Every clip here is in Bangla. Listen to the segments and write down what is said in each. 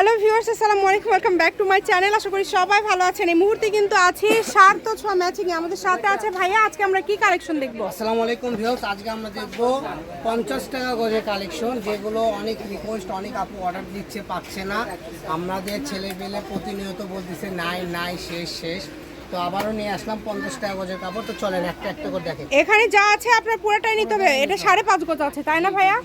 হ্যালো ভিউয়ার্স, আসসালামু আলাইকুম welcome back to my channel আশা করি সবাই ভালো আছেন। এই মুহূর্তে কিন্তু আছে আছি তো ছোঁয়া ম্যাচিং আমাদের সাথে আছে ভাইয়া, আজকে আমরা কি কালেকশন দেখব? আসসালামু আলাইকুম ভিউস আজকে আমরা দেখব পঞ্চাশ টাকা গজের কালেকশন যেগুলো অনেক রিকোয়েস্ট অনেক আপু অর্ডার দিচ্ছে, পাচ্ছে না। আমাদের ছেলে পেলে প্রতিনিয়ত বলতেছে, নাই নাই, শেষ শেষ। তো আবারও নিয়ে আসলাম পঞ্চাশ টাকা গজের কাপড়। তো চলেন, একটা একটা করে দেখেন এখানে যা আছে আপনার পুরোটাই নিতে হবে। এটা সাড়ে পাঁচ গজ আছে, তাই না ভাইয়া?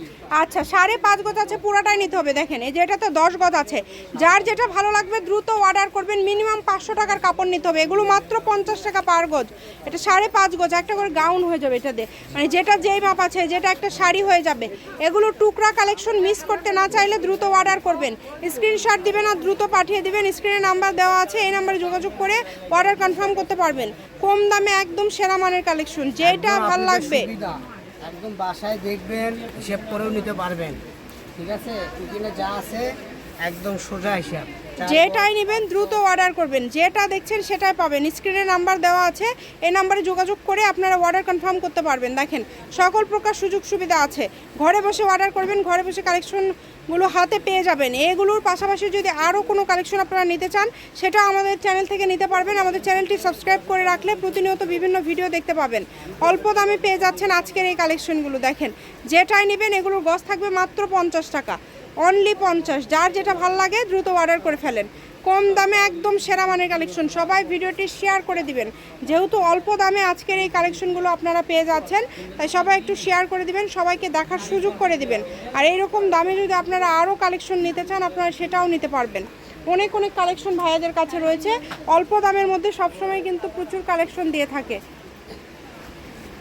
আচ্ছা সাড়ে পাঁচ গজ আছে, পুরোটাই নিতে হবে, দেখেন। এই যে এটা তো দশ গজ আছে। যার যেটা ভালো লাগবে দ্রুত অর্ডার করবেন। মিনিমাম পাঁচশো টাকার কাপড় নিতে হবে। এগুলো মাত্র পঞ্চাশ টাকা পার গজ। এটা সাড়ে পাঁচ গজ, একটা করে গাউন হয়ে যাবে এটা দিয়ে। মানে যেটা যেই মাপ আছে, যেটা একটা শাড়ি হয়ে যাবে। এগুলো টুকরা কালেকশন মিস করতে না চাইলে দ্রুত অর্ডার করবেন। স্ক্রিনশট দিবেন আর দ্রুত পাঠিয়ে দিবেন। স্ক্রিনে নাম্বার দেওয়া আছে, এই নাম্বারে যোগাযোগ করে অর্ডার কনফার্ম করতে পারবেন। কম দামে একদম সেরা মানের কালেকশন যেটা ভালো লাগবে। একদম বাসায় দেখবেন হিসেব করেও নিতে পারবেন। ঠিক আছে? যা আছে একদম সোজা হিসাব। যেটাই নেবেন দ্রুত অর্ডার করবেন। যেটা দেখছেন সেটাই পাবেন। স্ক্রিনে নাম্বার দেওয়া আছে। এই নাম্বারে যোগাযোগ করে আপনারা অর্ডার কনফার্ম করতে পারবেন। দেখেন, সকল প্রকার সুযোগ সুবিধা আছে। ঘরে বসে অর্ডার করবেন, ঘরে বসে কালেকশনগুলো হাতে পেয়ে যাবেন। এগুলোর পাশাপাশি যদি আরও কোনো কালেকশন আপনারা নিতে চান, সেটা আমাদের চ্যানেল থেকে নিতে পারবেন। আমাদের চ্যানেলটি সাবস্ক্রাইব করে রাখলে প্রতিনিয়ত বিভিন্ন ভিডিও দেখতে পাবেন। অল্প দামে পেয়ে যাচ্ছেন আজকের এই কালেকশনগুলো দেখেন, যেটাই নেবেন, এগুলোর গজ থাকবে মাত্র পঞ্চাশ টাকা। অনলি পঞ্চাশ। যার যেটা ভালো লাগে, দ্রুত অর্ডার করে ফেলেন কম দামে একদম সেরা মানের কালেকশন সবাই ভিডিওটি শেয়ার করে দিবেন। যেহেতু অল্প দামে আজকের এই কালেকশনগুলো আপনারা পেয়ে যাচ্ছেন, তাই সবাই একটু শেয়ার করে দিবেন, সবাইকে দেখার সুযোগ করে দিবেন। আর এইরকম দামে যদি আপনারা আরও কালেকশন নিতে চান, আপনারা সেটাও নিতে পারবেন। অনেক অনেক কালেকশন ভাইয়াদের কাছে রয়েছে। অল্প দামের মধ্যে সবসময় কিন্তু প্রচুর কালেকশন দিয়ে থাকে।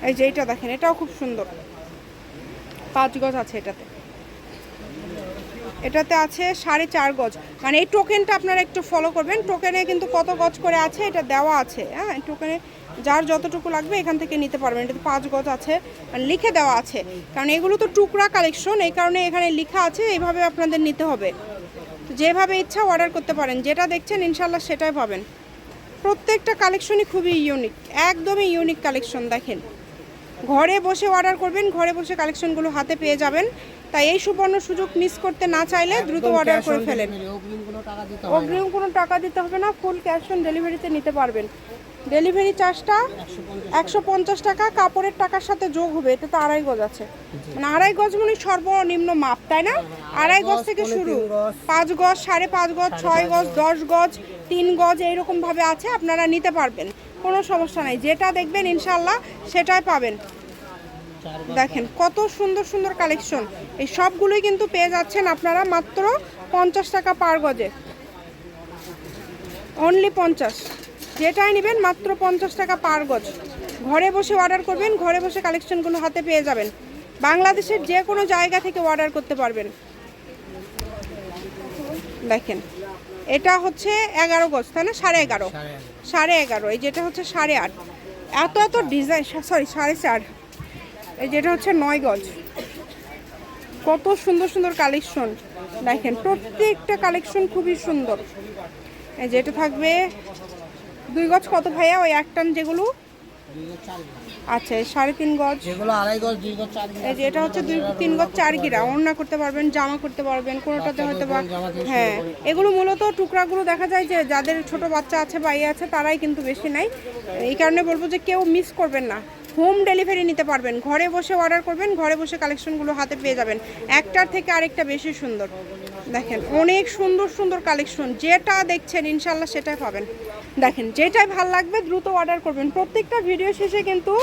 এই যে এইটা দেখেন, এটাও খুব সুন্দর। পাঁচ গজ আছে এটাতে। এটাতে আছে সাড়ে চার গজ। মানে এই টোকেনটা আপনারা একটু ফলো করবেন। টোকেনে কিন্তু কত গজ করে আছে এটা দেওয়া আছে। হ্যাঁ টোকেনে যার যতটুকু লাগবে এখান থেকে নিতে পারবেন। এটাতে পাঁচ গজ আছে মানে লিখে দেওয়া আছে। কারণ এগুলো তো টুকরা কালেকশন এই কারণে এখানে লেখা আছে, এইভাবে আপনাদের নিতে হবে। তো যেভাবে ইচ্ছা অর্ডার করতে পারেন। যেটা দেখছেন ইনশাল্লাহ সেটাই পাবেন। প্রত্যেকটা কালেকশনই খুবই ইউনিক একদমই ইউনিক কালেকশন দেখেন। ঘরে বসে অর্ডার করবেন ঘরে বসে কালেকশনগুলো হাতে পেয়ে যাবেন। তাই এই সুবর্ণ সুযোগ মিস করতে না চাইলে দ্রুত অর্ডার করে ফেলেন। অগ্রিম কোনো টাকা দিতে হবে না। ফুল ক্যাশ অন ডেলিভারিতে নিতে পারবেন। ডেলিভারি চার্জটা একশো পঞ্চাশ টাকা কাপড়ের টাকার সাথে যোগ হবে এটা তো আড়াই গজ আছে। মানে আড়াই গজ মানে সর্বনিম্ন মাপ তাই না? আড়াই গজ থেকে শুরু। পাঁচ গজ সাড়ে পাঁচ গজ ছয় গজ দশ গজ তিন গজ এইরকম ভাবে আছে আপনারা নিতে পারবেন। কোনো সমস্যা নাই। যেটা দেখবেন ইনশাল্লাহ সেটাই পাবেন। দেখেন কত সুন্দর সুন্দর কালেকশন। এই সবগুলোই কিন্তু পেয়ে যাচ্ছেন আপনারা মাত্র পঞ্চাশ টাকা পার গজে। অনলি পঞ্চাশ। যেটাই নেবেন মাত্র পঞ্চাশ টাকা পার গজ। ঘরে বসে অর্ডার করবেন, ঘরে বসে কালেকশনগুলো হাতে পেয়ে যাবেন। বাংলাদেশের যে কোনো জায়গা থেকে অর্ডার করতে পারবেন। দেখেন। এটা হচ্ছে এগারো গজ তাই না? সাড়ে এগারো। সাড়ে এগারো। এই যেটা হচ্ছে সাড়ে আট। এত এত ডিজাইন সরি সাড়ে চার। এই যেটা হচ্ছে নয় গজ। কত সুন্দর সুন্দর কালেকশন। দেখেন প্রত্যেকটা কালেকশন খুবই সুন্দর। এই যেটা থাকবে দুই গজ কত ভাইয়া? ওই একটান যেগুলো। আচ্ছা সাড়ে তিন গজ। যেগুলো আড়াই গজ দুই গজ চার এই যে এটা হচ্ছে দুই তিন গজ চার গিরা। ওড়না করতে পারবেন জামা করতে পারবেন কোনোটাতে হয়তো বা হ্যাঁ। এগুলো মূলত টুকরাগুলো দেখা যায় যে যাদের ছোট বাচ্চা আছে বা ইয়ে আছে তারাই কিন্তু বেশি নাই এই কারণে বলব যে কেউ মিস করবেন না। হোম ডেলিভারি নিতে পারবেন। ঘরে বসে অর্ডার করবেন ঘরে বসে কালেকশনগুলো হাতে পেয়ে যাবেন। একটার থেকে আরেকটা বেশি সুন্দর। দেখেন, অনেক সুন্দর সুন্দর কালেকশন যেটা দেখছেন ইনশাল্লাহ সেটাই পাবেন। দেখেন, যেটাই ভালো লাগবে দ্রুত অর্ডার করবেন। প্রত্যেকটা ভিডিও শেষে কিন্তু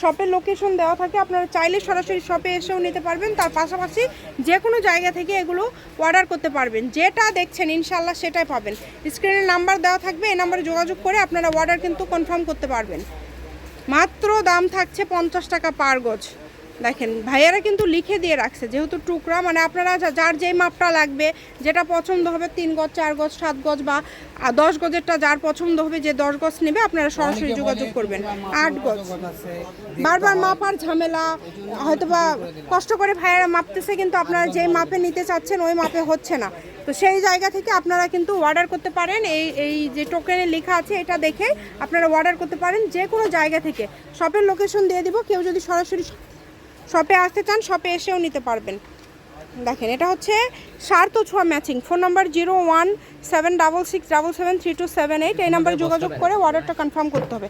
শপের লোকেশন দেওয়া থাকে। আপনারা চাইলে সরাসরি শপে এসেও নিতে পারবেন। তার পাশাপাশি যে কোনো জায়গা থেকে এগুলো অর্ডার করতে পারবেন। যেটা দেখছেন ইনশাল্লাহ সেটাই পাবেন। স্ক্রিনে নাম্বার দেওয়া থাকবে, এই নাম্বারে যোগাযোগ করে আপনারা অর্ডার কিন্তু কনফার্ম করতে পারবেন। মাত্র দাম থাকছে পঞ্চাশ টাকা পার গজ। দেখেন ভাইয়ারা কিন্তু লিখে দিয়ে রাখছে যেহেতু টুকরা মানে আপনারা যার যেই মাপটা লাগবে যেটা পছন্দ হবে তিন গজ চার গজ সাত গজ বা দশ গজেরটা যার পছন্দ হবে যে দশ গজ নেবে আপনারা সরাসরি যোগাযোগ করবেন। আট গজ। বারবার মাপার ঝামেলা হয়তো বা কষ্ট করে ভাইয়ারা মাপতেছে কিন্তু আপনারা যেই মাপে নিতে চাচ্ছেন ওই মাপে হচ্ছে না। তো সেই জায়গা থেকে আপনারা কিন্তু অর্ডার করতে পারেন এই এই যে টোকেনে লেখা আছে এটা দেখে আপনারা অর্ডার করতে পারেন যে কোনো জায়গা থেকে। শপের লোকেশন দিয়ে দিব কেউ যদি সরাসরি শপে আসতে চান শপে এসেও নিতে পারবেন। দেখেন এটা হচ্ছে সার্থ ছোঁয়া matching phone number zero one seven double six double seven three two seven eight. এই নাম্বারে যোগাযোগ করে অর্ডারটা কনফার্ম করতে হবে।